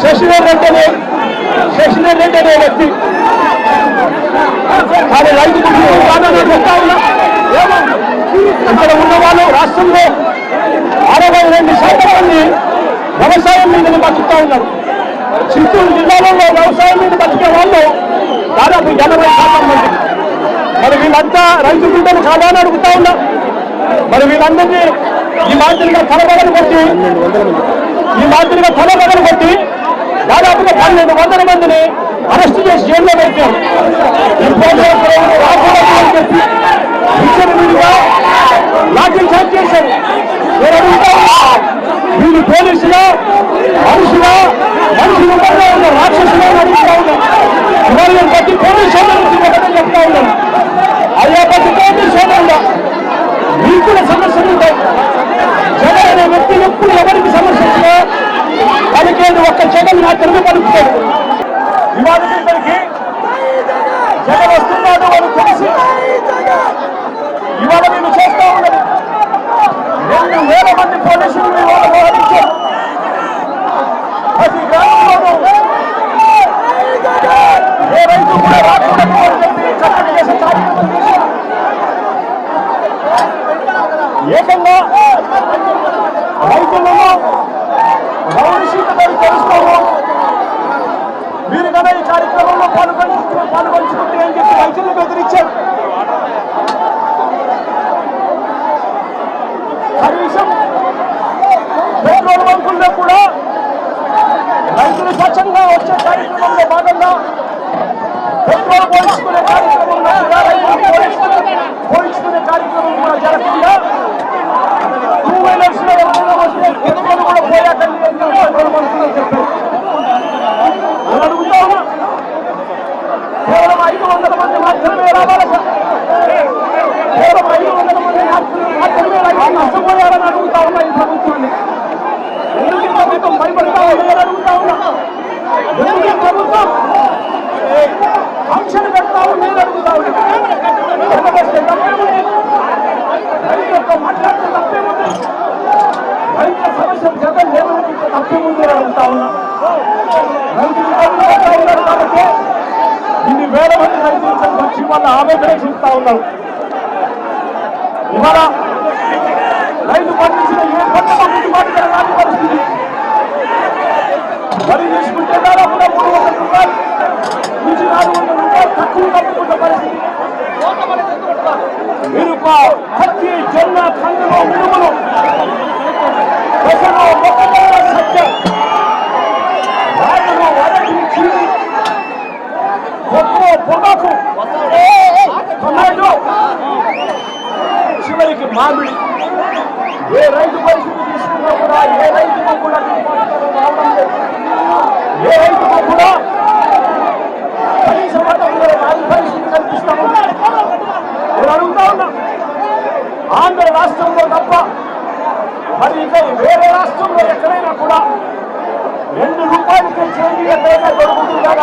శశిధర్ రెడ్డి అనే శశిధర్ రెడ్డి అనే వ్యక్తి కానీ రైతు కుటుంబం చెప్తా ఉన్నా? ఇక్కడ ఉన్న వాళ్ళు రాష్ట్రంలో అరవై రెండు శాతం మంది వ్యవసాయం మీద బతుకుతా ఉన్నారు. చిత్తూరు జిల్లాలో వ్యవసాయం మీద బతికే వాళ్ళు దాదాపు ఎనభై శాతం మంది. మరి వీళ్ళంతా రైతు బిడ్డలు కాదా అని అడుగుతా ఉన్నా. మరి వీళ్ళందరినీ ఈ మాదిరిగా తలబగలు కొట్టి ఈ మాదిరిగా తలబగలు కొట్టి దాదాపుగా పన్నెండు వందల మందిని అరెస్ట్ చేసి జైల్లో పెట్టాం ఈ చెప్పి విచ్చలవిడిగా లాఠీ చార్జ్ చేశారు నేను అడుగుతా ఉన్నా, వీళ్ళు పోలీసులా మనుషులా మనుషులు ఉన్న రాక్షసులా అని అడుగుతా ఉన్నా ఇవాళ ప్రతి పోలీసు సోదరులకు ఒకటే చెప్తా ఉన్నాను అయ్యా ప్రతి పోలీసు సోదరులా మీకు కూడా సమస్యలు ఉంటాయి జగన్ అనే వ్యక్తి ఎప్పుడు ఎవరికి సమస్య వచ్చినా పలికేది ఒక్క జగన్ పలుకుతాడు ఇవాళ ఇద్దరికి జగన్ వస్తున్నాడు అని తెలిసి ఇవాళ నేను చేస్తా ఉన్నది. రెండు వేల మంది పోలీసులు ఇవాళ మోహరించారు. ప్రతి గ్రామంలోనూ ఏ రైతు కూడా రాకూడదు అని చెప్పి కట్టడి చేసే కార్యక్రమం చేశారు. ఏకంగా రైతులను వీలర్స్ లో ఎవరైనా వస్తే పెట్రోల్ కూడా పోయాకండి అని చెప్పి పెట్రోల్ బంకులో చెప్పారు నేను అడుగుతా ఉన్నా కేవలం ఐదు వందల మంది మాత్రమే రావాలి కేవలం ఐదు వందల మంది మాత్రమే మాత్రమే రైతులు నష్టపోయారని అడుగుతా ఉన్నా ఈ ప్రభుత్వాన్ని ఎందుకు ఈ ప్రభుత్వం భయపడతా ఉందని అడుగుతా చూస్తా ఉన్నారు ఇవాళ రైతు పండించిన ఏ పంట గిట్టుబాటు పరిస్థితి. వరి తీసుకుంటే దాదాపుగా చివరికి మామిడి ఏ రైతు పరిస్థితి తీసుకున్నా కూడా ఏ రైతుకు కూడా రావడం లేదు. ఏ రైతుకు కూడా కనీస మతంలో రాని పరిస్థితి కల్పిస్తా నేను అడుగుతా ఉన్నా ఆంధ్ర రాష్ట్రంలో తప్ప మరి ఇక వేరే రాష్ట్రంలో ఎక్కడైనా కూడా రెండు రూపాయలకి చేంజ్ ఎక్కడైనా దొరుకుతుందా?